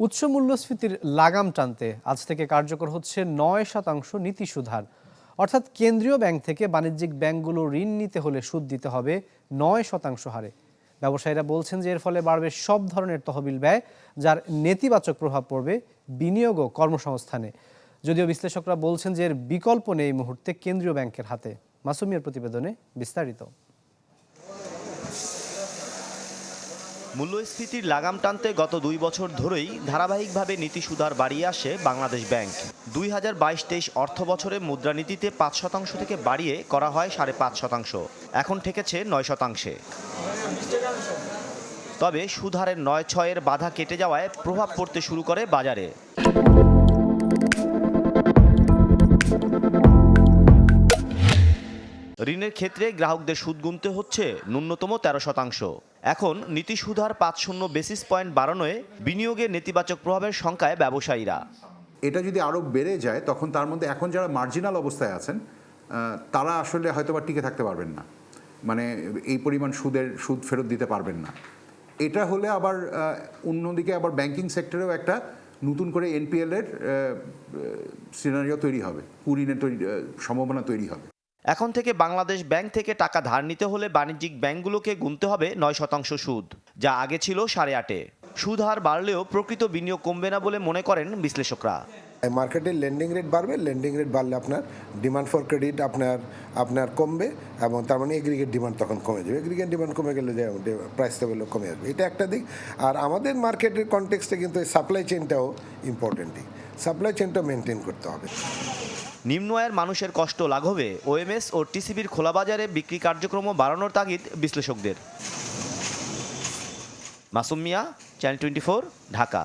উচ্চ মূল্যস্ফীতির লাগাম টানতে আজ থেকে কার্যকর হচ্ছে নয় শতাংশ নীতি সুধার। অর্থাৎ কেন্দ্রীয় ব্যাংক থেকে বাণিজ্যিক ব্যাংকগুলো ঋণ নিতে হলে সুদ দিতে হবে নয় শতাংশ হারে। ব্যবসায়ীরা বলছেন যে এর ফলে বাড়বে সব ধরনের তহবিল ব্যয়, যার নেতিবাচক প্রভাব পড়বে বিনিয়োগ ও কর্মসংস্থানে। যদিও বিশ্লেষকরা বলছেন যে এর বিকল্প নেই মুহূর্তে কেন্দ্রীয় ব্যাংকের হাতে। মাসুমিয়ার প্রতিবেদনে বিস্তারিত। মূল্যস্ফীতির লাগাম টানতে গত দুই বছর ধরেই ধারাবাহিকভাবে নীতি সুধার বাড়িয়ে আসে বাংলাদেশ ব্যাংক। দুই হাজার বাইশ তেইশ অর্থ বছরে মুদ্রানীতিতে পাঁচ শতাংশ থেকে বাড়িয়ে করা হয় সাড়ে পাঁচ শতাংশ। এখন ঠেকেছে নয় শতাংশে। তবে সুধারের নয় ছয়ের বাধা কেটে যাওয়ায় প্রভাব পড়তে শুরু করে বাজারে। ঋণের ক্ষেত্রে গ্রাহকদের সুদ গুনতে হচ্ছে ন্যূনতম তেরো শতাংশ। এখন নীতি সুধার পাঁচ শূন্য বেসিস পয়েন্ট বাড়ানোয় বিনিয়োগের নেতিবাচক প্রভাবের সংখ্যায় ব্যবসায়ীরা। এটা যদি আরও বেড়ে যায়, তখন তার মধ্যে এখন যারা মার্জিনাল অবস্থায় আছেন তারা আসলে হয়তো বা টিকে থাকতে পারবেন না। মানে এই পরিমাণ সুদের, সুদ ফেরত দিতে পারবেন না। এটা হলে আবার অন্যদিকে আবার ব্যাংকিং সেক্টরেও একটা নতুন করে এনপিএল এর সিনারিও তৈরি হবে। কুঋণের তৈরি সম্ভাবনা তৈরি হবে। এখন থেকে বাংলাদেশ ব্যাংক থেকে টাকা ধার নিতে হলে বাণিজ্যিক ব্যাংকগুলোকে গুনতে হবে নয় শতাংশ সুদ, যা আগে ছিল সাড়ে আটে। সুদ হার বাড়লেও প্রকৃত বিনিয়োগ কমবে না বলে মনে করেন বিশ্লেষকরা। মার্কেটের লেন্ডিং রেট বাড়বে লেন্ডিং রেট বাড়লে আপনার ডিমান্ড ফর ক্রেডিট আপনার আপনার কমবে এবং তার মানে এগ্রিগেট ডিমান্ড তখন কমে যাবে। এগ্রিগেট ডিমান্ড কমে গেলে প্রাইস লেভেলও কমে আসবে। এটা একটা দিক। আর আমাদের মার্কেটের কনটেক্সটে কিন্তু সাপ্লাই চেনটাও ইম্পর্টেন্টই সাপ্লাই চেনটা মেনটেন করতে হবে। নিম্ন আয়ের মানুষের কষ্ট লাঘবে। ওএমএস ও টিসিবির খোলা বাজারে বিক্রি কার্যক্রম বাড়ানোর তাগিদ বিশ্লেষকদের। Masum Mia channel twenty Dhaka.